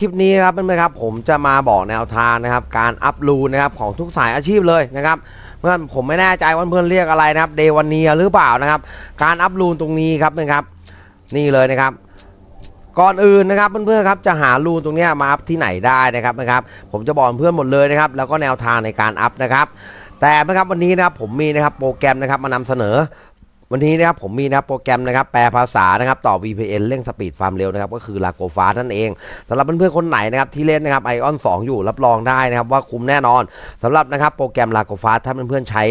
คลิปนี้นะครับเพื่อนๆครับผมจะมาบอกแนวทางนะครับ การอัพรูนนะครับของทุกสายอาชีพเลยนะครับเพื่อนผมไม่แน่ใจว่าเพื่อนเรียกอะไรนะครับเดวันเนียหรือเปล่านะครับ การอัพรูนตรงนี้ครับนะครับ นี่เลยนะครับ ก่อนอื่นนะครับเพื่อนๆครับจะหารูนตรงนี้มาอัพที่ไหนได้นะครับนะครับ ผมจะบอกเพื่อนหมดเลยนะครับ แล้วก็แนวทางในการอัพนะครับ แต่นะครับวันนี้นะครับผมมีนะครับโปรแกรมนะครับมานำเสนอ วันนี้นะครับผมมีนะครับโปรแกรมนะครับแปลภาษานะครับต่อ VPN เร่งสปีดความเร็วนะครับก็คือ l a g o f a s t นั่นเองสำหรับเพื่อนๆคนไหนนะครับที่เล่นนะครับ Ion 2อยู่รับรองได้นะครับว่าคุ้มแน่นอนสำหรับนะครับโปรแกรม l a g o f a s t ถ้าเพื่อนๆใช้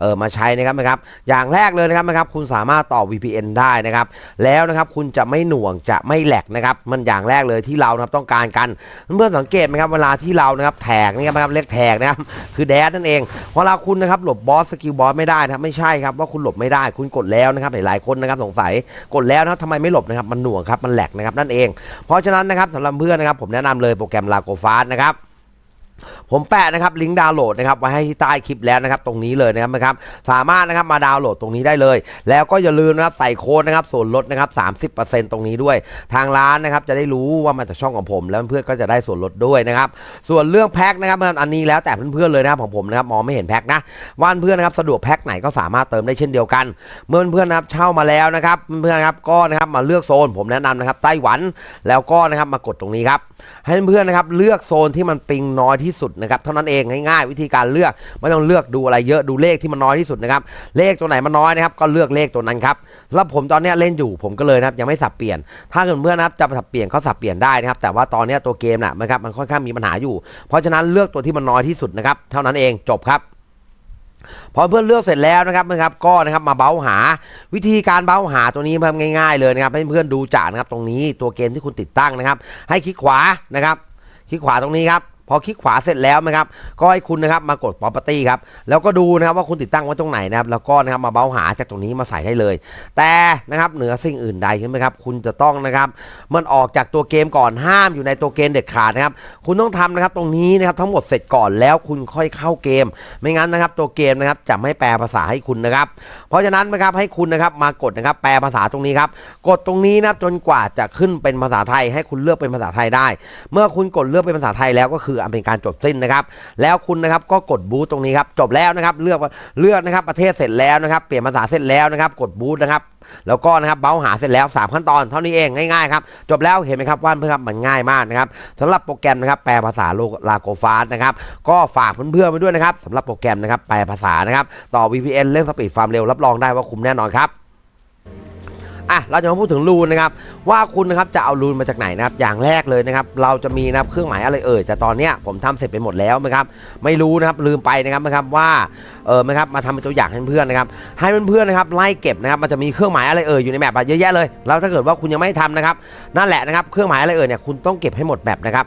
เออมาใช้นะครับนะครับอย่างแรกเลยนะครับนะครับคุณสามารถต่อ VPN ได้นะครับแล้วนะครับคุณจะไม่หน่วงจะไม่แหลกนะครับมันอย่างแรกเลยที่เรานะครับต้องการกันเพื่อนๆสังเกตไหมครับเวลาที่เรานะครับแท็กนี่ครับเรียกแท็กนะครับคือแดดนั่นเองเวลาคุณนะครับหลบบอสสกิลบอสไม่ได้นะครับไม่ใช่ครับว่าคุณหลบไม่ได้คุณกดแล้วนะครับหลายๆคนนะครับสงสัยกดแล้วนะครับทำไมไม่หลบนะครับมันหน่วงครับมันแหลกนะครับนั่นเอง เพราะฉะนั้นนะครับสำหรับเพื่อนนะครับผมแนะนำเลยโปรแกรมลาโกฟาสนะครับ ผมแปะนะครับลิงก์ดาวน์โหลดนะครับไว้ให้ที่ใต้คลิปแล้วนะครับตรงนี้เลยนะครับนะครับสามารถนะครับมาดาวน์โหลดตรงนี้ได้เลย แล้วก็อย่าลืมนะครับใส่โค้ดนะครับส่วนลดนะครับ 30%ตรงนี้ด้วย ทางร้านนะครับจะได้รู้ว่ามาจากช่องของผม แล้วเพื่อนก็จะได้ส่วนลดด้วยนะครับส่วนเรื่องแพ็คนะครับอันนี้แล้วแต่เพื่อนๆเลยนะครับของผมนะครับมองไม่เห็นแพ็คนะว่านเพื่อนนะครับสะดวกแพ็คไหนก็สามารถเติมได้เช่นเดียวกัน เมื่อเพื่อนนะครับเช่ามาแล้วนะครับเพื่อนนะครับก็นะครับมาเลือกโซน ผมแนะนำนะครับไต้หวันแล้วก็นะครับมากดตรงนี้ครับให้เพื่อนนะครับเลือกโซนที่มันปิงน้อยที่สุดนะครับเท่านั้นเองง่ายๆวิธีการเลือกไม่ต้องเลือกดูอะไรเยอะดูเลขที่มันน้อยที่สุดนะครับเลขตัวไหนมันน้อยนะครับก็เลือกเลขตัวนั้นครับแล้วผมตอนนี้เล่นอยู่ผมก็เลยนะครับยังไม่สับเปลี่ยน ถ้าเพื่อนๆนะครับจะสับเปลี่ยนก็สับเปลี่ยนได้นะครับแต่ว่าตอนนี้ตัวเกมน่ะนะครับมันค่อนข้างมีปัญหาอยู่ เพราะฉะนั้นเลือกตัวที่มันน้อยที่สุดนะครับเท่านั้นเองจบครับพอเพื่อนเลือกเสร็จแล้วนะครับนะครับก็นะครับมาเบ้าหาวิธีการเบ้าหาตัวนี้เพิ่มง่าย ๆ เลยนะครับให้เพื่อนดูจานะครับตรงนี้ตัวเกมที่คุณติดตั้งนะครับ ให้คลิกขวานะครับ คลิกขวาตรงนี้ครับ พอคลิกขวาเสร็จแล้วนะครับ ก็ให้คุณนะครับมากด property ครับ แล้วก็ดูนะครับว่าคุณติดตั้งไว้ตรงไหนนะครับ แล้วก็นะครับมาเบ้าหาจากตรงนี้มาใส่ได้เลย แต่นะครับเหนือสิ่งอื่นใดใช่ไหมครับ คุณจะต้องนะครับ มันออกจากตัวเกมก่อนห้ามอยู่ในตัวเกมเด็ดขาดนะครับ คุณต้องทำนะครับตรงนี้นะครับทั้งหมดเสร็จก่อนแล้วคุณค่อยเข้าเกม ไม่งั้นนะครับตัวเกมนะครับจะไม่แปลภาษาให้คุณนะครับ เพราะฉะนั้นนะครับให้คุณนะครับมากดนะครับแปลภาษาตรงนี้ครับ กดตรงนี้นะจนกว่าจะขึ้นเป็นภาษาไทย ให้คุณเลือกเป็นภาษาไทยได้ เมื่อคุณกดเลือกเป็นภาษาไทยแล้วก็คืออันเป็นการจบสิ้นนะครับ แล้วคุณนะครับก็กดบูตตรงนี้ครับจบแล้วนะครับเลือกเลือกนะครับประเทศเสร็จแล้วนะครับเปลี่ยนภาษาเสร็จแล้วนะครับ กดบูตนะครับแล้วก็นะครับเบ้าหาเสร็จแล้ว 3 ขั้นตอนเท่านี้เองง่ายๆครับจบแล้วเห็นไหมครับว่าเพื่อนครับมันง่ายมากนะครับสำหรับโปรแกรมนะครับแปลภาษาโลลาโกฟาสนะครับก็ฝากเพื่อนๆไปด้วยนะครับสำหรับโปรแกรมนะครับแปลภาษานะครับต่อ VPN เรื่องสปีดความเร็วรับรองได้ว่าคุ้มแน่นอนครับ อะเราจะมาพูดถึงรูนนะครับว่าคุณนะครับจะเอารูนมาจากไหนนะครับอย่างแรกเลยนะครับเราจะมีนะครับเครื่องหมายอะไรเอ่ยแต่ตอนเนี้ยผมทำเสร็จไปหมดแล้วนะครับไม่รู้นะครับลืมไปนะครับนะครับว่าเออนะครับมาทำเป็นตัวอย่างให้เพื่อนนะครับให้เพื่อนๆนะครับไล่เก็บนะครับมันจะมีเครื่องหมายอะไรเอ่ยอยู่ในแมปอะเยอะแยะเลยแล้วถ้าเกิดว่าคุณยังไม่ทำนะครับนั่นแหละนะครับเครื่องหมายอะไรเอ่ยเนี่ยคุณต้องเก็บให้หมดแมปนะครับ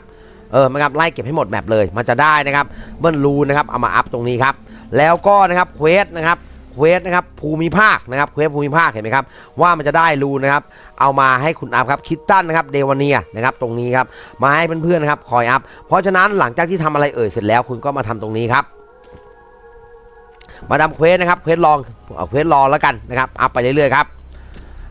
เออนะครับไล่เก็บให้หมดแมปเลยมันจะได้นะครับเบิ้ลรูนนะครับเอามาอัพตรงนี้ครับแล้วก็นะครับเควสนะครับ เควสนะครับภูมิภาคนะครับเควสภูมิภาคเห็นไหมครับว่ามันจะได้รูนะครับเอามาให้คุณอัพครับคิดตั้นนะครับเดวาเนียนะครับตรงนี้ครับมาให้เพื่อนๆนะครับคอยอัพเพราะฉะนั้นหลังจากที่ทำอะไรเอ่ยเสร็จแล้วคุณก็มาทำตรงนี้ครับมาทำเควสนะครับเควสลองเอาเควสรอแล้วกันนะครับอัพไปเรื่อยๆครับ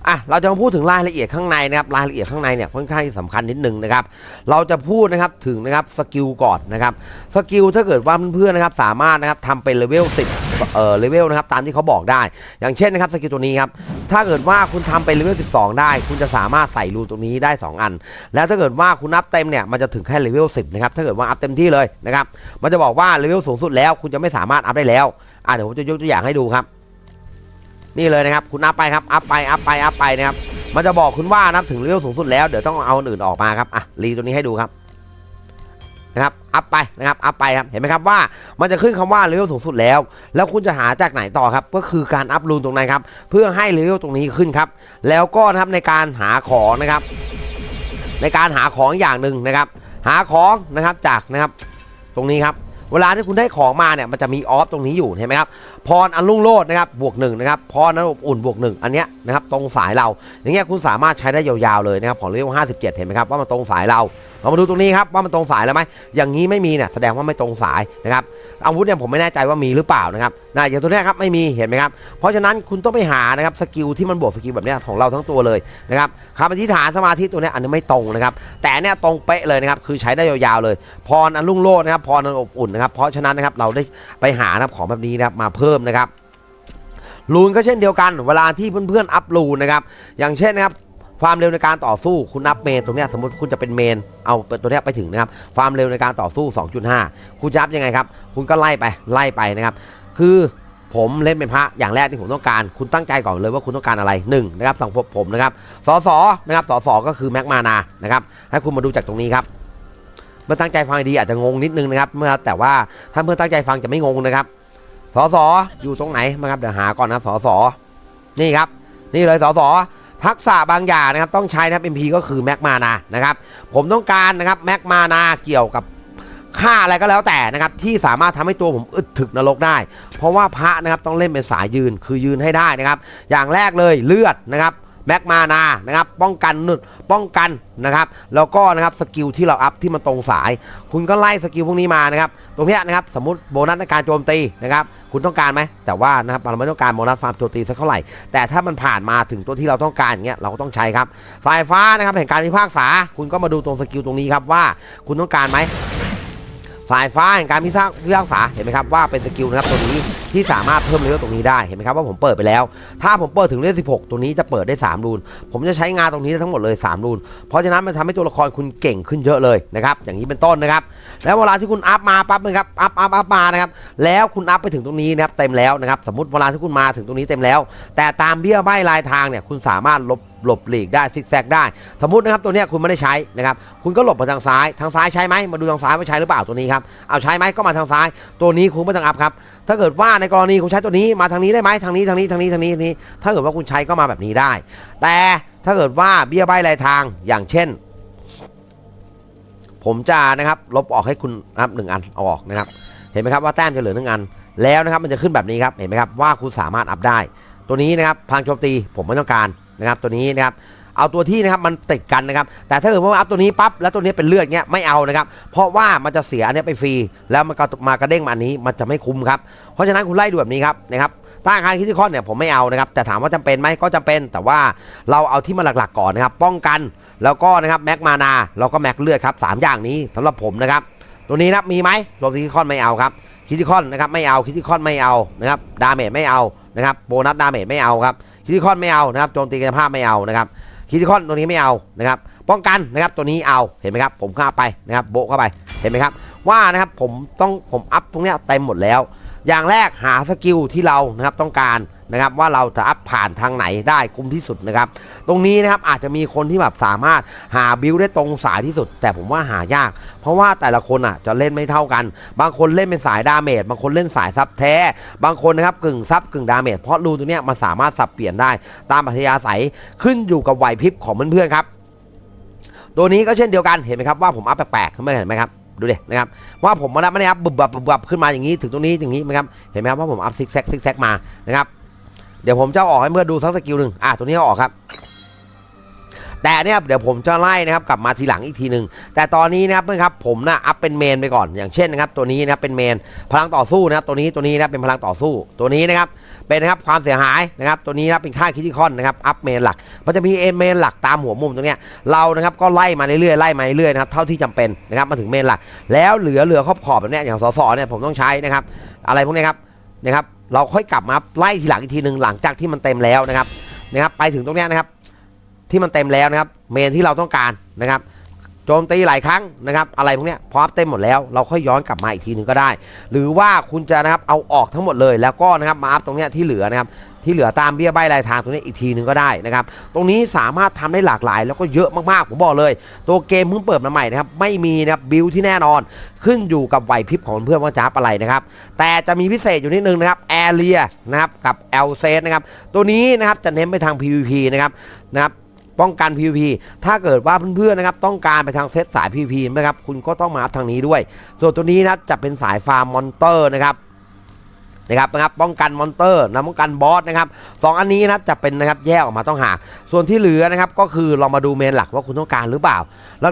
อะเราจะมาพูดถึงรายละเอียดข้างในนะครับรายละเอียดข้างในเนี่ยค่อนข้างที่สำคัญนิดนึงนะครับเราจะพูดนะครับถึงนะครับสกิลก่อนนะครับสกิลถ้าเกิดว่าเพื่อนๆนะครับสามารถนะครับทำเป็นเลเวล10เอ่อเลเวลนะครับตามที่เขาบอกได้ อย่างเช่นนะครับสกิลตัวนี้ครับถ้าเกิดว่าคุณทำเป็นเลเวล12 ได้ คุณจะสามารถใส่รูตรงนี้ได้ 2 อัน แล้วถ้าเกิดว่าคุณนับเต็มเนี่ยมันจะถึงแค่เลเวล10นะครับถ้าเกิดว่าอัพเต็มที่เลยนะครับมันจะบอกว่าเลเวลสูงสุดแล้ว คุณจะไม่สามารถอัพได้แล้วอะเดี๋ยวผมจะยกตัวอย่างให้ดูครับ นี่เลยนะครับคุณอัพไปครับอัพไปอัพไปอัพไปนะครับมันจะบอกคุณว่านับถึงเลเวลสูงสุดแล้วเดี๋ยวต้องเอาอื่นออกมาครับอะรีตัวนี้ให้ดูครับนะครับอัพไปนะครับอัพไปครับเห็นไหมครับว่ามันจะขึ้นคำว่าเลเวลสูงสุดแล้ว แล้วคุณจะหาจากไหนต่อครับ ก็คือการอัพรูนตรงนั้นครับ เพื่อให้เลเวลตรงนี้ขึ้นครับ แล้วก็นะครับในการหาของนะครับ ในการหาของอย่างหนึ่งนะครับ หาของนะครับจากนะครับ ตรงนี้ครับ เวลาที่คุณได้ของมาเนี่ยมันจะมีออฟตรงนี้อยู่เห็นไหมครับพรอันรุ่งโรจน์นะครับบวกหนึ่งนะครับพรอันอบอุ่นบวกหนึ่งอันเนี้ยนะครับตรงสายเราอย่างเงี้ยคุณสามารถใช้ได้ยาวๆเลยนะครับของเลเวล57เห็นไหมครับว่ามันตรงสายเราเรามาดูตรงนี้ครับว่ามันตรงสายแล้วไหมอย่างนี้ไม่มีเนี่ยแสดงว่าไม่ตรงสายนะครับอาวุธเนี่ยผมไม่แน่ใจว่ามีหรือเปล่านะครับ นะอย่างตัวเนี้ยครับไม่มีเห็นไหมครับ เพราะฉะนั้นคุณต้องไปหานะครับสกิลที่มันบวกสกิลแบบเนี้ยของเราทั้งตัวเลยนะครับคำอธิษฐานสมาธิตัวเนี้ยอันนี้ไม่ตรงนะครับ แต่เนี่ยตรงเป๊ะเลยนะครับคือใช้ได้ยาวๆเลย พรอันรุ่งโรจน์นะครับพรอันอบอุ่นนะครับ เพราะฉะนั้นนะครับเราได้ไปหานะครับของแบบนี้นะครับมาเพิ่มนะครับลูนก็เช่นเดียวกัน เวลาที่เพื่อนๆอัพลูนนะครับอย่างเช่นนะครับความเร็วในการต่อสู้คุณอัพเมนตรงเนี้ยสมมติคุณจะเป็นเมน เอาตัวเนี้ยไปถึงนะครับ ความเร็วในการต่อสู้ 2.5 คุณจะอัพยังไงครับ คุณก็ไล่ไปไล่ไปนะครับ คือผมเล่นเป็นพระอย่างแรกที่ผมต้องการ คุณตั้งใจก่อนเลยว่าคุณต้องการอะไร1นะครับสั่งผมนะครับสอสอนะครับสอสอก็คือแม็กมานานะครับให้คุณมาดูจากตรงนี้ครับเมื่อตั้งใจฟังดีอาจจะงงนิดนึงนะครับเมื่อแต่ว่าถ้าเมื่อตั้งใจฟังจะไม่งงนะครับสอสออยู่ตรงไหนนะครับเดี๋ยวหาก่อนนะครับสอสอนี่ครับ นี่เลยสอสอทักษะบางอย่างนะครับต้องใช้นะครับ MP ก็คือแม็กมานานะครับผมต้องการนะครับแม็กมานาเกี่ยวกับ ค่าอะไรก็แล้วแต่นะครับที่สามารถทำให้ตัวผมอึดถึกนรกได้ เพราะว่าพระนะครับต้องเล่นเป็นสายยืนคือยืนให้ได้นะครับ อย่างแรกเลยเลือดนะครับแม็กมานานะครับป้องกันนุดป้องกันนะครับแล้วก็นะครับสกิลที่เราอัพที่มันตรงสาย คุณก็ไล่สกิลพวกนี้มานะครับตรงนี้นะครับสมมติโบนัสในการโจมตีนะครับคุณต้องการไหมแต่ว่านะครับเราไม่ต้องการโบนัสฟาร์มโจมตีสักเท่าไหร่ แต่ถ้ามันผ่านมาถึงตัวที่เราต้องการอย่างเงี้ยเราก็ต้องใช้ครับสายฟ้านะครับแห่งการพิพากษา คุณก็มาดูตรงสกิลตรงนี้ครับว่าคุณต้องการไหม สายฟ้าแห่งการพิพากพิพากษาเห็นไหมครับว่าเป็นสกิลนะครับตัวนี้ที่สามารถเพิ่มเลเวลตรงนี้ได้เห็นไหมครับว่าผมเปิดไปแล้ว ถ้าผมเปิดถึงเลเวล16 ตัวนี้จะเปิดได้ 3 รูน ผมจะใช้งานตรงนี้ได้ทั้งหมดเลย 3 รูน เพราะฉะนั้นมันทำให้ตัวละครคุณเก่งขึ้นเยอะเลยนะครับอย่างนี้เป็นต้นนะครับ แล้วเวลาที่คุณอัพมาปั๊บนะครับอัพอัพอัพมานะครับแล้วคุณอัพไปถึงตรงนี้นะครับเต็มแล้วนะครับสมมติเวลาที่คุณมาถึงตรงนี้เต็มแล้ว แต่ตามเบี้ยใบลายทางเนี่ยคุณสามารถลบหลบหลีกได้ซิกแซกได้ สมมตินะครับตัวเนี้ยคุณไม่ได้ใช้นะครับคุณก็หลบมาทางซ้าย ทางซ้ายใช้ไหมมาดูทางซ้ายว่าใช้หรือเปล่าตัวนี้ครับเอาใช้ไหมก็มาทางซ้าย ตัวนี้คุณไม่ต้องอัพครับถ้าเกิดว่าในกรณีคุณใช้ตัวนี้มาทางนี้ได้ไหมทางนี้ทางนี้ทางนี้ทางนี้ทางนี้ ถ้าเกิดว่าคุณใช้ก็มาแบบนี้ได้ แต่ถ้าเกิดว่าเบี้ยใบลายทางอย่างเช่น ผมจะนะครับลบออกให้คุณนะครับหนึ่งอันเอาออกนะครับ เห็นไหมครับว่าแต้มจะเหลือหนึ่งอัน แล้วนะครับมันจะขึ้นแบบนี้ครับเห็นไหมครับว่าคุณสามารถอัพได้ ตัวนี้นะครับพลังโจมตีผมไม่ต้องการ นะครับตัวนี้นะครับเอาตัวที่นะครับมันติดกันนะครับแต่ถ้าเกิดว่าอัพตัวนี้ปั๊บแล้วตัวนี้เป็นเลือดเงี้ยไม่เอานะครับเพราะว่ามันจะเสียอันนี้ไปฟรีแล้วมันก็มากระเด้งมาอันนี้มันจะไม่คุ้มครับเพราะฉะนั้นคุณไล่ดูแบบนี้ครับนะครับถ้าอาคารคิติคอนเนี่ยผมไม่เอานะครับแต่ถามว่าจำเป็นไหมก็จำเป็นแต่ว่าเราเอาที่มันหลักๆก่อนนะครับป้องกันแล้วก็นะครับแม็กมานาแล้วก็แม็กเลือดครับสามอย่างนี้สำหรับผมนะครับตัวนี้นะมีไหมโรบคิติคอนไม่เอาครับคิติคอนนะครับไม่เอาคิติคอนไม่เอานะครับดาเมจไม่เอานะครับโบนัสดาเมจไม่เอาครับ คิติคอนไม่เอานะครับโจมตีกายภาพไม่เอานะครับคิติคอนตัวนี้ไม่เอานะครับป้องกันนะครับตัวนี้เอาเห็นไหมครับผมข้าไปนะครับโบเข้าไปเห็นไหมครับว่านะครับผมต้องผมอัพตรงเนี้ยเต็มหมดแล้ว อย่างแรกหาสกิลที่เรานะครับต้องการ นะครับว่าเราจะอัพผ่านทางไหนได้คุ้มที่สุดนะครับ ตรงนี้นะครับอาจจะมีคนที่แบบสามารถหาบิลได้ตรงสายที่สุด แต่ผมว่าหายาก เพราะว่าแต่ละคนอะจะเล่นไม่เท่ากัน บางคนเล่นเป็นสายดาเมจบางคนเล่นสายซับแท้ บางคนนะครับกึ่งซับกึ่งดาเมจเพราะรูตัวเนี้ยมันสามารถสับเปลี่ยนได้ ตามอัธยาศัยขึ้นอยู่กับไหวพริบของเพื่อนๆครับตัวนี้ก็เช่นเดียวกันเห็นไหมครับว่าผมอัพแปลกๆขึ้นมาเห็นไหมครับดูดินะครับว่าผมมาแล้วไม่ได้อัพบุบบับบุบบับขึ้นมาอย่างนี้ถึงตรงนี้อย่างนี้ไหมครับเห็นไหมครับว่าผมอัพซิกแซกซิกแซกมานะครับ เดี๋ยวผมจะอาออกให้เพื่อนดูสักสกิลหนึ่งอะตัวนี้อออกครับ แต่เนี่ยเดี๋ยวผมจะไล่นะครับกลับมาทีหลังอีกทีหนึ่งแต่ตอนนี้นะครับเพื่อนครับผมนะอัพเป็นเมนไปก่อนอย่างเช่นนะครับ ตัวนี้นะครับเป็นเมนพลังต่อสู้นะครับตัวนี้ตัวนี้นะเป็นพลังต่อสู้ตัวนี้นะครับเป็นนะครับความเสียหายนะครับตัวนี้นะเป็นค่าคิติคอนนะครับอัพเมนหลักมันจะมีเอ็นเมนหลักตามหัวมุมตรงเนี้ยเรานะครับก็ไล่มาเรื่อยๆไล่มาเรื่อยๆนะครับเท่าที่จำเป็นนะครับมาถึงเมนหลัก แล้วเหลือเหลือขอบขอบแบบเนี้ยอย่างสสเนี่ยผมต้องใช้นะครับอะไรพวกนี้ครับนะครับ เราค่อยกลับมาไล่ทีหลังอีกทีหนึ่งหลังจากที่มันเต็มแล้วนะครับนะครับ ไปถึงตรงนี้นะครับ ที่มันเต็มแล้วนะครับ เมนที่เราต้องการนะครับโจมตีหลายครั้งนะครับ อะไรพวกนี้พร้อมเต็มหมดแล้ว เราค่อยย้อนกลับมาอีกทีหนึ่งก็ได้ หรือว่าคุณจะนะครับเอาออกทั้งหมดเลยแล้วก็นะครับมาอัพตรงนี้ที่เหลือนะครับ ที่เหลือตามเบี้ยใบรายทางตรงนี้อีกทีหนึ่งก็ได้นะครับ ตรงนี้สามารถทำได้หลากหลาย แล้วก็เยอะมากๆ ผมบอกเลย ตัวเกมเพิ่งเปิดมาใหม่นะครับไม่มีนะครับบิลที่แน่นอน ขึ้นอยู่กับไหวพริบของเพื่อนว่าจะอะไรนะครับ แต่จะมีพิเศษอยู่นิดนึงนะครับแอเรียนะครับกับเอลเซนะครับตัวนี้นะครับจะเน้นไปทาง PVP นะครับนะครับป้องกัน PVP ถ้าเกิดว่าเพื่อนๆนะครับต้องการไปทางเซตสาย PVP นะครับคุณก็ต้องมาทางนี้ด้วย ส่วนตัวนี้นะจะเป็นสายฟาร์มมอนเตอร์นะครับ นะครับนะครับป้องกันมอนเตอร์นะป้องกันบอสนะครับสองอันนี้นะครับจะเป็นนะครับแยกออกมาต้องหา ส่วนที่เหลือนะครับก็คือเรามาดูเมนหลักว่าคุณต้องการหรือเปล่า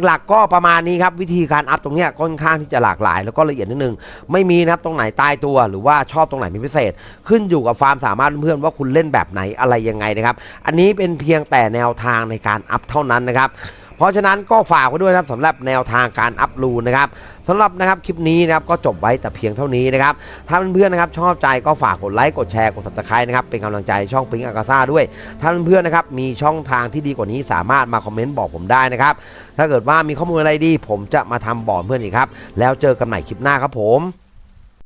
หลักๆ ก็ประมาณนี้ครับวิธีการอัพตรงนี้ค่อนข้างที่จะหลากหลาย แล้วก็ละเอียดนิดนึงไม่มีนะครับตรงไหนตายตัว หรือว่าชอบตรงไหนเป็นพิเศษ ขึ้นอยู่กับความสามารถเพื่อนว่าคุณเล่นแบบไหนอะไรยังไงนะครับ อันนี้เป็นเพียงแต่แนวทางในการอัพเท่านั้นนะครับ เพราะฉะนั้นก็ฝากไว้ด้วยนะครับสำหรับแนวทางการอัพรูนนะครับสำหรับนะครับคลิปนี้นะครับก็จบไว้แต่เพียงเท่านี้นะครับถ้าเพื่อนๆนะครับชอบใจก็ฝากกดไลค์กดแชร์กด subscribe นะครับเป็นกำลังใจช่องปิงอากาซ่าด้วยถ้าเพื่อนๆนะครับมีช่องทางที่ดีกว่านี้สามารถมาคอมเมนต์บอกผมได้นะครับถ้าเกิดว่ามีข้อมูลอะไรดี ผมจะมาทำบอกเพื่อนอีกครับแล้วเจอกันใหม่คลิปหน้าครับผม